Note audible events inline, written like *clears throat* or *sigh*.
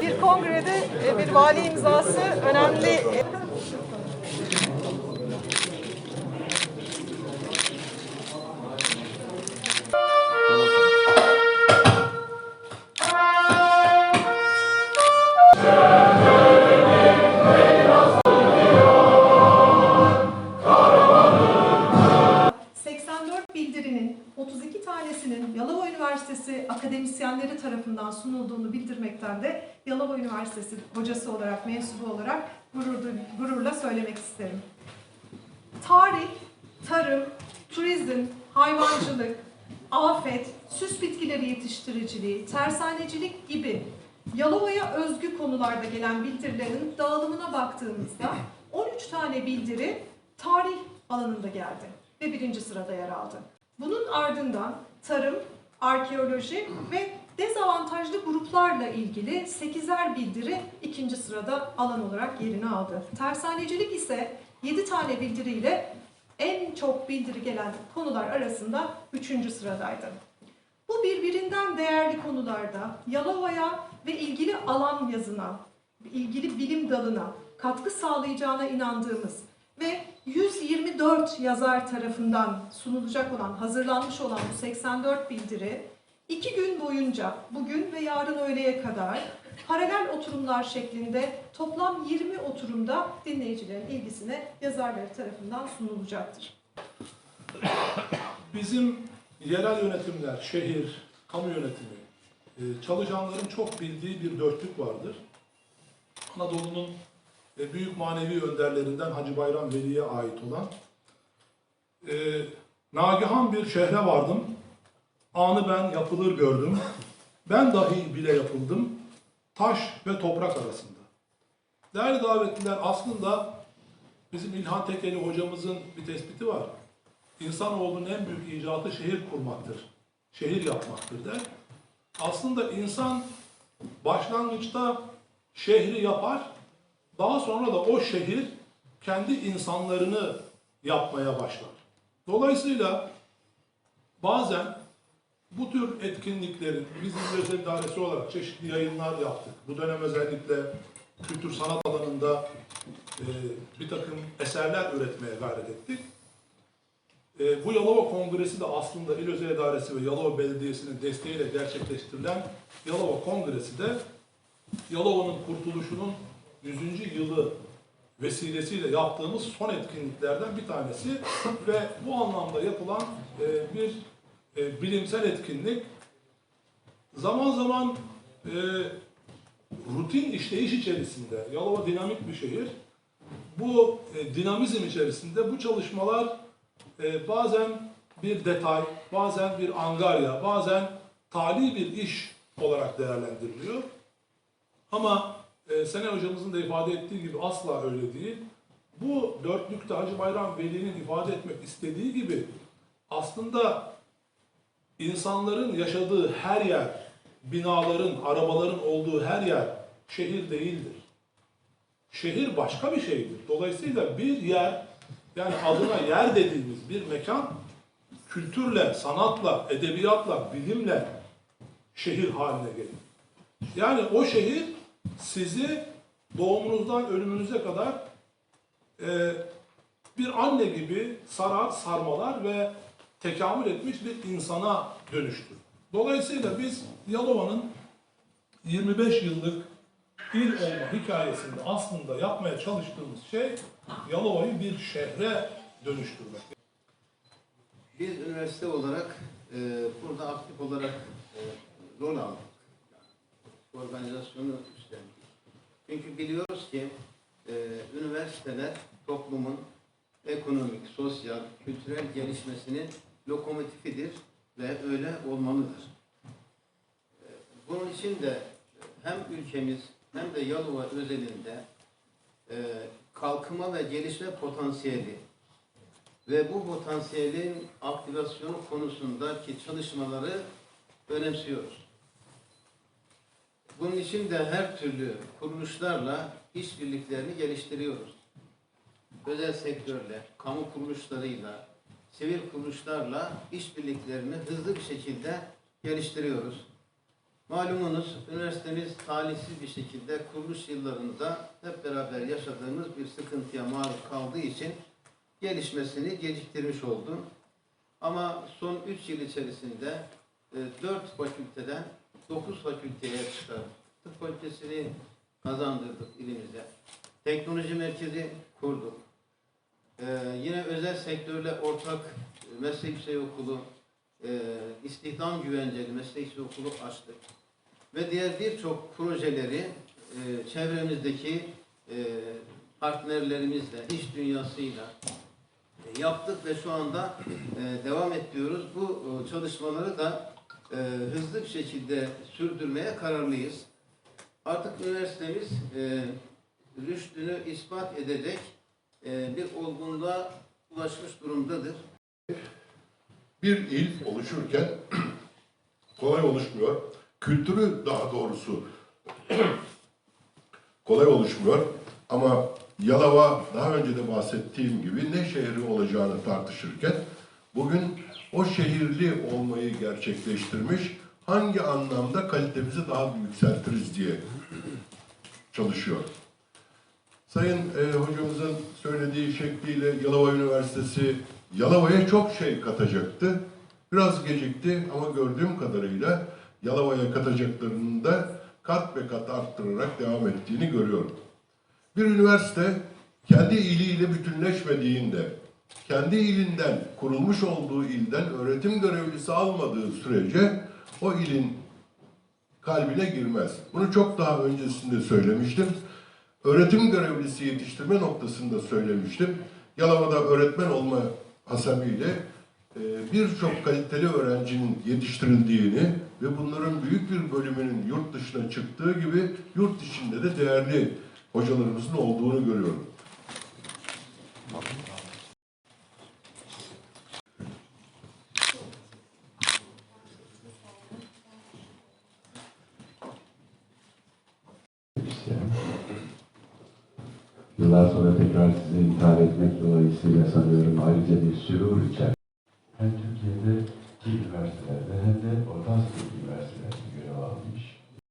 Bir kongrede e, bir vali imzası önemli. 84 bildirinin 32 tanesinin Yalova Üniversitesi akademisyenleri tarafından sunulduğunu bildirmekten de Yalova Üniversitesi hocası olarak, mensubu olarak gurur, gururla söylemek isterim. Tarih, tarım, turizm, hayvancılık, *coughs* afet, süs bitkileri yetiştiriciliği, tersanecilik gibi Yalova'ya özgü konularda gelen bildirilerin dağılımına baktığımızda 13 tane bildiri tarih alanında geldi ve birinci sırada yer aldı. Bunun ardından tarım, arkeoloji ve dezavantajlı gruplarla ilgili 8'er bildiri ikinci sırada alan olarak yerini aldı. Tersanecilik ise 7 tane bildiriyle en çok bildiri gelen konular arasında 3. sıradaydı. Bu birbirinden değerli konularda Yalova'ya ve ilgili alan yazına, ilgili bilim dalına katkı sağlayacağına inandığımız ve 124 yazar tarafından sunulacak olan, hazırlanmış olan bu 84 bildiri iki gün boyunca, bugün ve yarın öğleye kadar paralel oturumlar şeklinde toplam 20 oturumda dinleyicilerin ilgisine yazarları tarafından sunulacaktır. Bizim yerel yönetimler, şehir, kamu yönetimi, e, çalışanların çok bildiği bir dörtlük vardır. Anadolu'nun e, büyük manevi önderlerinden Hacı Bayram Veli'ye ait olan e, Nagihan bir şehre vardım. Anı ben yapılır gördüm. Ben dahi bile yapıldım. Taş ve toprak arasında. Değerli davetliler aslında bizim İlhan Tekeli hocamızın bir tespiti var. İnsanoğlunun en büyük icatı şehir kurmaktır. Şehir yapmaktır der. Aslında insan başlangıçta şehri yapar, daha sonra da o şehir kendi insanlarını yapmaya başlar. Dolayısıyla bazen bu tür etkinliklerin biz Özel İdaresi olarak çeşitli yayınlar yaptık. Bu dönem özellikle kültür sanat alanında e, bir takım eserler üretmeye gayret ettik. E, bu Yalova Kongresi de aslında İl Özel İdaresi ve Yalova Belediyesi'nin desteğiyle gerçekleştirilen Yalova Kongresi de Yalova'nın kurtuluşunun 100. yılı vesilesiyle yaptığımız son etkinliklerden bir tanesi *laughs* ve bu anlamda yapılan e, bir e, bilimsel etkinlik. Zaman zaman e, rutin işleyiş içerisinde, Yalova dinamik bir şehir, bu e, dinamizm içerisinde bu çalışmalar e, bazen bir detay, bazen bir angarya, bazen tali bir iş olarak değerlendiriliyor. Ama e, Sene hocamızın da ifade ettiği gibi asla öyle değil. Bu dörtlükte Hacı Bayram Veli'nin ifade etmek istediği gibi aslında insanların yaşadığı her yer, binaların, arabaların olduğu her yer şehir değildir. Şehir başka bir şeydir. Dolayısıyla bir yer, yani adına yer dediğimiz bir mekan, kültürle, sanatla, edebiyatla, bilimle şehir haline gelir. Yani o şehir sizi doğumunuzdan ölümünüze kadar e, bir anne gibi sarar, sarmalar ve tekamül etmiş bir insana dönüştür. Dolayısıyla biz Yalova'nın 25 yıllık il olma hikayesinde aslında yapmaya çalıştığımız şey Yalova'yı bir şehre dönüştürmek. Biz üniversite olarak e, burada aktif olarak e, rol aldık. Organizasyonu üstlendik. Çünkü biliyoruz ki e, üniversiteler toplumun ekonomik, sosyal, kültürel gelişmesinin lokomotifidir ve öyle olmalıdır. E, bunun için de hem ülkemiz hem de Yalova özelinde e, kalkınma ve gelişme potansiyeli ve bu potansiyelin aktivasyonu konusundaki çalışmaları önemsiyoruz. Bunun için de her türlü kuruluşlarla işbirliklerini geliştiriyoruz. Özel sektörle, kamu kuruluşlarıyla, sivil kuruluşlarla işbirliklerini hızlı bir şekilde geliştiriyoruz. Malumunuz üniversitemiz talihsiz bir şekilde kuruluş yıllarında hep beraber yaşadığımız bir sıkıntıya maruz kaldığı için gelişmesini geciktirmiş oldu. Ama son 3 yıl içerisinde 4 fakülteden 9 fakülteye çıkardık. Tıp fakültesini kazandırdık ilimize. Teknoloji merkezi kurduk. Ee, yine özel sektörle ortak meslek yüksekokulu, e, istihdam güvenceli meslek yüksekokulu açtık. Ve diğer birçok projeleri e, çevremizdeki e, partnerlerimizle, iş dünyasıyla e, yaptık ve şu anda e, devam ediyoruz. Bu e, çalışmaları da e, hızlı bir şekilde sürdürmeye kararlıyız. Artık üniversitemiz e, rüştünü ispat edecek e, bir olgunluğa ulaşmış durumdadır. bir il oluşurken *clears throat* kolay oluşmuyor. Kültürü daha doğrusu *clears throat* kolay oluşmuyor. Ama Yalova daha önce de bahsettiğim gibi ne şehri olacağını tartışırken bugün o şehirli olmayı gerçekleştirmiş hangi anlamda kalitemizi daha yükseltiriz diye çalışıyor. Sayın e, hocamızın söylediği şekliyle Yalova Üniversitesi Yalova'ya çok şey katacaktı. Biraz gecikti ama gördüğüm kadarıyla Yalova'ya katacaklarını da kat be kat arttırarak devam ettiğini görüyorum. Bir üniversite kendi iliyle bütünleşmediğinde, kendi ilinden, kurulmuş olduğu ilden öğretim görevlisi almadığı sürece o ilin kalbine girmez. Bunu çok daha öncesinde söylemiştim. Öğretim görevlisi yetiştirme noktasında söylemiştim. Yalova'da öğretmen olma hasebiyle e, birçok kaliteli öğrencinin yetiştirildiğini ve bunların büyük bir bölümünün yurt dışına çıktığı gibi yurt içinde de değerli hocalarımızın olduğunu görüyorum. Yıllar sonra tekrar size intihar etmek dolayısıyla sanıyorum ayrıca bir sürur içer.